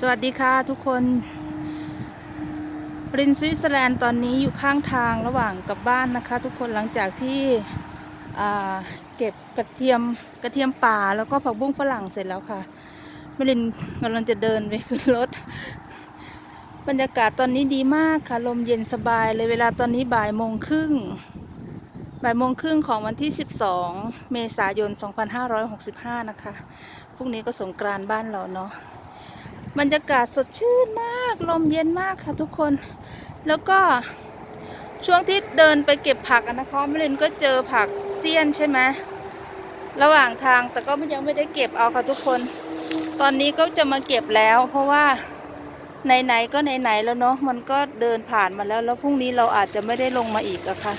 สวัสดีค่ะทุกคนรินสวิตเซอร์แลนด์ตอนนี้อยู่ข้างทางระหว่างกับบ้านนะคะ ทุกคนหลังจากที่เก็บกระเทียมกระเทียมป่าแล้วก็ผักบุ้งฝรั่งเสร็จแล้วค่ะมรินกำลังจะเดินไปขึ้นรถ บรรยากาศตอนนี้ดีมากค่ะลมเย็นสบายเลยเวลาตอนนี้บ่ายโมงครึ่งบ่ายโมงครึ่งของวันที่ 12 เมษายน 2565 นะคะพรุ่งนี้ก็สงกรานต์บ้านเราเนาะ บรรยากาศสดชื่นมากลมเย็นมากค่ะทุกคน แล้วก็ช่วงที่เดินไปเก็บผักอะนะคะมรินก็เจอผักเสี้ยนใช่ไหมระหว่างทางแต่ก็ยังไม่ได้เก็บเอาค่ะทุกคน ตอนนี้ก็จะมาเก็บแล้ว เพราะว่าไหนๆก็ไหนๆแล้วเนาะมันก็เดินผ่านมาแล้ว แล้วพรุ่งนี้เราอาจจะไม่ได้ลงมาอีกอะค่ะ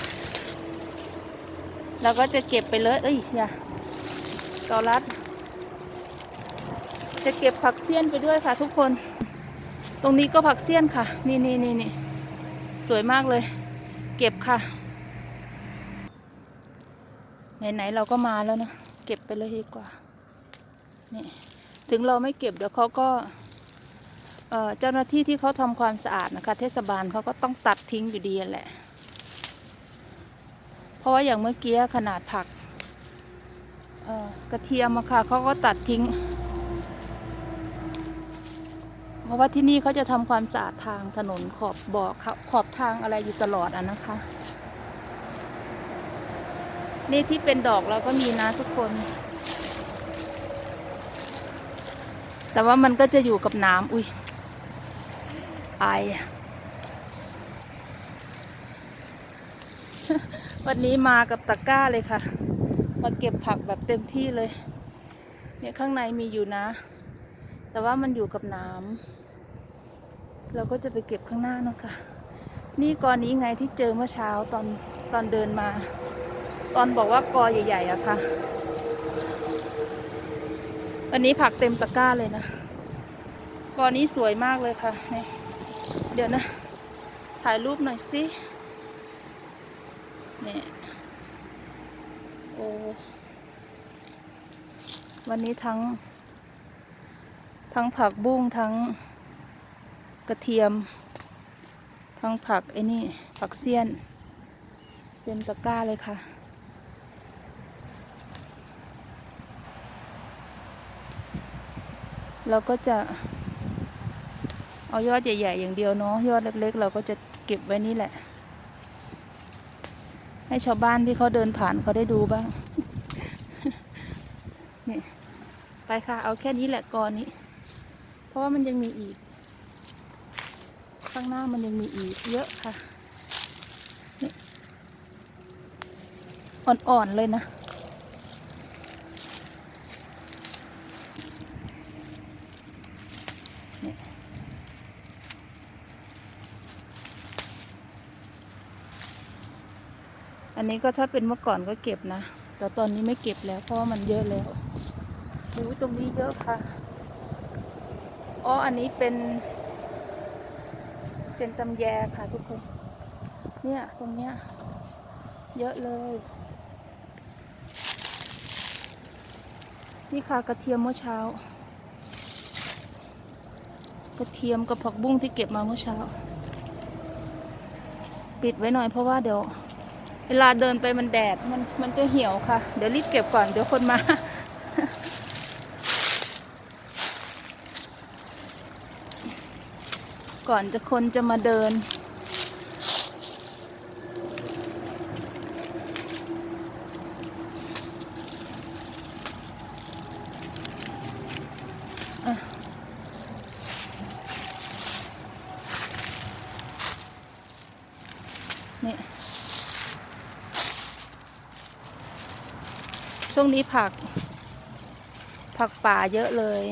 เราก็จะเก็บไปเลย เอ้ยอย่าเกาลัด จะเก็บผักเสี้ยนไปด้วยค่ะทุกคน ตรงนี้ก็ผักเสี้ยนค่ะ นี่นี่นี่นี่สวยมากเลย เก็บค่ะ ไหนๆเราก็มาแล้วนะ เก็บไปเลยดีกว่า นี่ ถึงเราไม่เก็บเดี๋ยวเขาก็เจ้าหน้าที่ที่เขาทำความสะอาดนะคะ เทศบาลเขาก็ต้องตัดทิ้งอยู่ดีแหละ เพราะว่าอย่างเมื่อกี้ขนาดผักกระเทียมอะค่ะเขาก็ตัดทิ้ง เพราะว่าที่นี่เขาจะทำความสะอาดทางถนนขอบบ่อขอบทางอะไรอยู่ตลอดอะนะคะ นี่ที่เป็นดอกเราก็มีนะทุกคน แต่ว่ามันก็จะอยู่กับน้ำอุ้ยอายวันนี้มากับตะกร้าเลยค่ะ มาเก็บผักแบบเต็มที่เลย เนี่ยข้างในมีอยู่นะ แต่ว่ามันอยู่กับน้ำเราก็จะไปเก็บข้างหน้าเนะคะ นี่กอนี้ไงที่เจอเมื่อเช้าตอนตอนเดินมา ตอนบอกว่ากอใหญ่ๆอะค่ะ วันนี้ผักเต็มตะกร้าเลยนะ กอนี้สวยมากเลยค่ะนี่เดี๋ยวนะ ถ่ายรูปหน่อยสิเนี่ยโอ้วันนี้ทั้ง ทั้งผักบุ้งทั้งกระเทียม ทั้งผักไอ้นี่ผักเสี้ยน เต็มตะกร้าเลยค่ะ เราก็จะเอายอดใหญ่ ๆ อย่างเดียวเนาะยอดเล็ก ๆ เราก็จะเก็บไว้นี่แหละ ให้ชาวบ้านที่เขาเดินผ่านเขาได้ดูบ้างนี่ไปค่ะ เอาแค่นี้แหละกอนนี้ เพราะว่ามันยังมีอีก ข้างหน้ามันยังมีอีกเยอะค่ะนี่อ่อนๆเลยนะนี่อันนี้ก็ถ้าเป็นเมื่อก่อนก็เก็บนะ แต่ตอนนี้ไม่เก็บแล้วเพราะว่ามันเยอะแล้วอุ้ตรงนี้เยอะค่ะ อ๋อ อันนี้เป็น เป็นตำแยค่ะทุกคน เนี่ยตรงเนี้ย เยอะเลย นี่ค่ะกระเทียมเมื่อเช้า กระเทียมกับผักบุ้งที่เก็บมาเมื่อเช้า ปิดไว้หน่อยเพราะว่าเดี๋ยว เวลาเดินไปมันแดดมันมันจะเหี่ยวค่ะ เดี๋ยวรีบเก็บก่อนเดี๋ยวคนมา ก่อนจะคนจะมาเดิน นี่ ช่วงนี้ผัก ผักป่าเยอะเลย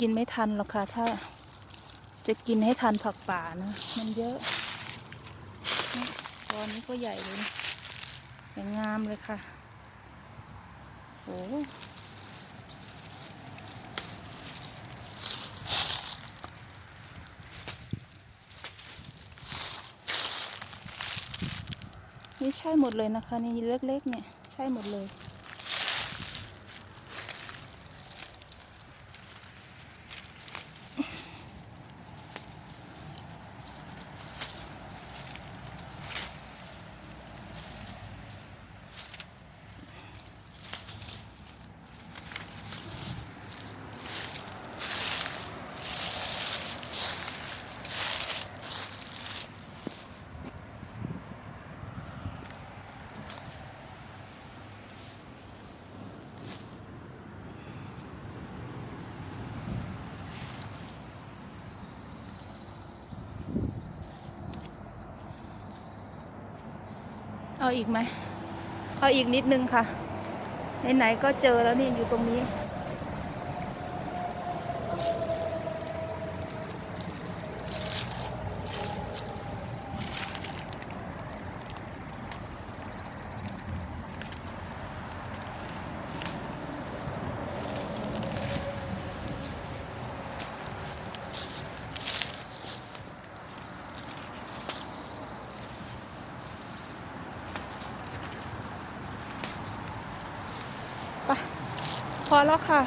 กินไม่ทันหรอกค่ะ ถ้าจะกินให้ทันผักป่านะ มันเยอะตอนนี้ก็ใหญ่เลยนะอย่างงามเลยค่ะ โอ้นี่ใช่หมดเลยนะคะ นี่เล็กๆเนี่ย ใช่หมดเลย เอาอีกไหมเอาอีกนิดนึงค่ะไหนๆก็เจอแล้วนี่อยู่ตรงนี้ พอแล้วค่ะ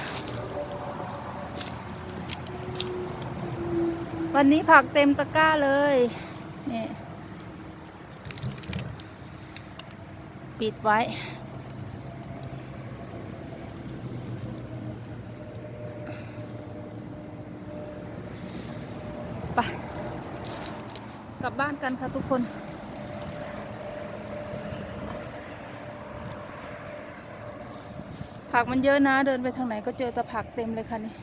วันนี้ผักเต็มตะกร้าเลยนี่ปิดไว้ ไป กลับบ้านกันค่ะทุกคน ผักมันเยอะนะ เดินไปทางไหนก็เจอแต่ผักเต็มเลยค่ะนี่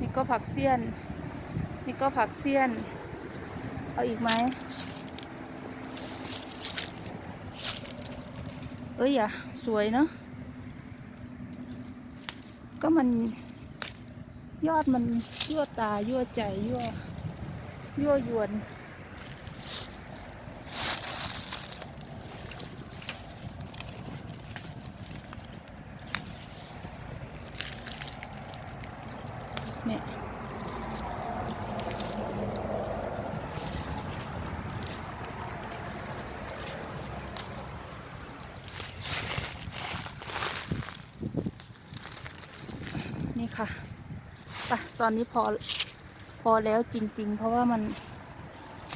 นี่ก็ผักเสี้ยน นี่ก็ผักเสี้ยน เอาอีกไหมเอ้ยอะสวยเนาะ ก็มันยอดมันยั่วตายั่วใจยั่วยั่วยวน เนี่ย นี่ค่ะไป ตอนนี้พอพอแล้วจริง ๆ เพราะว่ามัน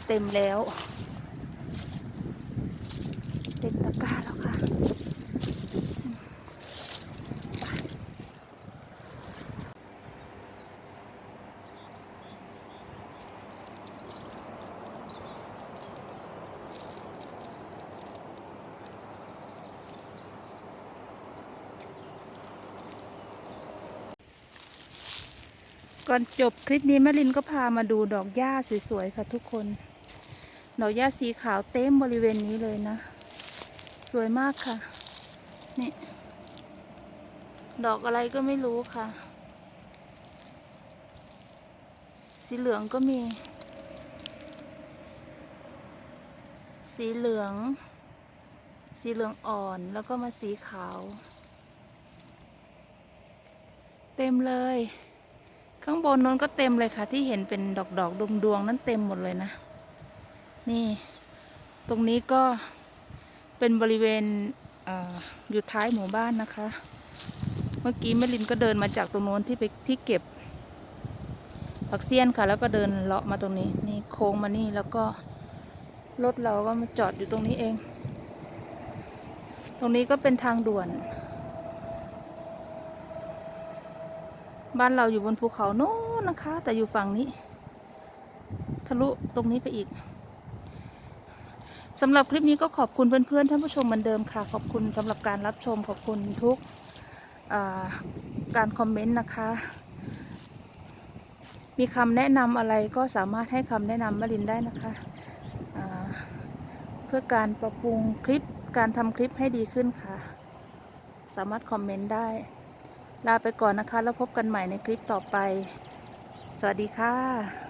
เต็มแล้ว เต็มตะกร้า ก่อนจบคลิปนี้แม่ลินก็พามาดูดอกหญ้าสวยๆค่ะทุกคน ดอกหญ้าสีขาวเต็มบริเวณนี้เลยนะ สวยมากค่ะ นี่ ดอกอะไรก็ไม่รู้ค่ะ สีเหลืองก็มี สีเหลือง สีเหลืองอ่อนแล้วก็มาสีขาว เต็มเลย ข้างบนนู้นก็เต็มเลยค่ะ ที่เห็นเป็นดอกดอกดวงดวงนั้นเต็มหมดเลยนะ นี่ ตรงนี้ก็เป็นบริเวณออยู่ท้ายหมู่บ้านนะคะ เมื่อกี้แม่ลินก็เดินมาจากตรงโน้นที่ไปที่เก็บผักเสี้ยนค่ะ แล้วก็เดินเลาะมาตรงนี้ นี่โค้งมานี่แล้วก็รถเราก็มาจอดอยู่ตรงนี้เอง ตรงนี้ก็เป็นทางด่วน บ้านเราอยู่บนภูเขาโน้นนะคะ แต่อยู่ฝั่งนี้ ทะลุตรงนี้ไปอีกสำหรับคลิปนี้ก็ขอบคุณเพื่อนๆท่านผู้ชมเหมือนเดิมค่ะ ขอบคุณสำหรับการรับชมขอบคุณทุกการคอมเมนต์นะคะ มีคำแนะนำอะไรก็สามารถให้คำแนะนำมารินได้นะคะเพื่อการปรับปรุงคลิปการทำคลิปให้ดีขึ้นค่ะ สามารถคอมเมนต์ได้ ลาไปก่อนนะคะ แล้วพบกันใหม่ในคลิปต่อไป สวัสดีค่ะ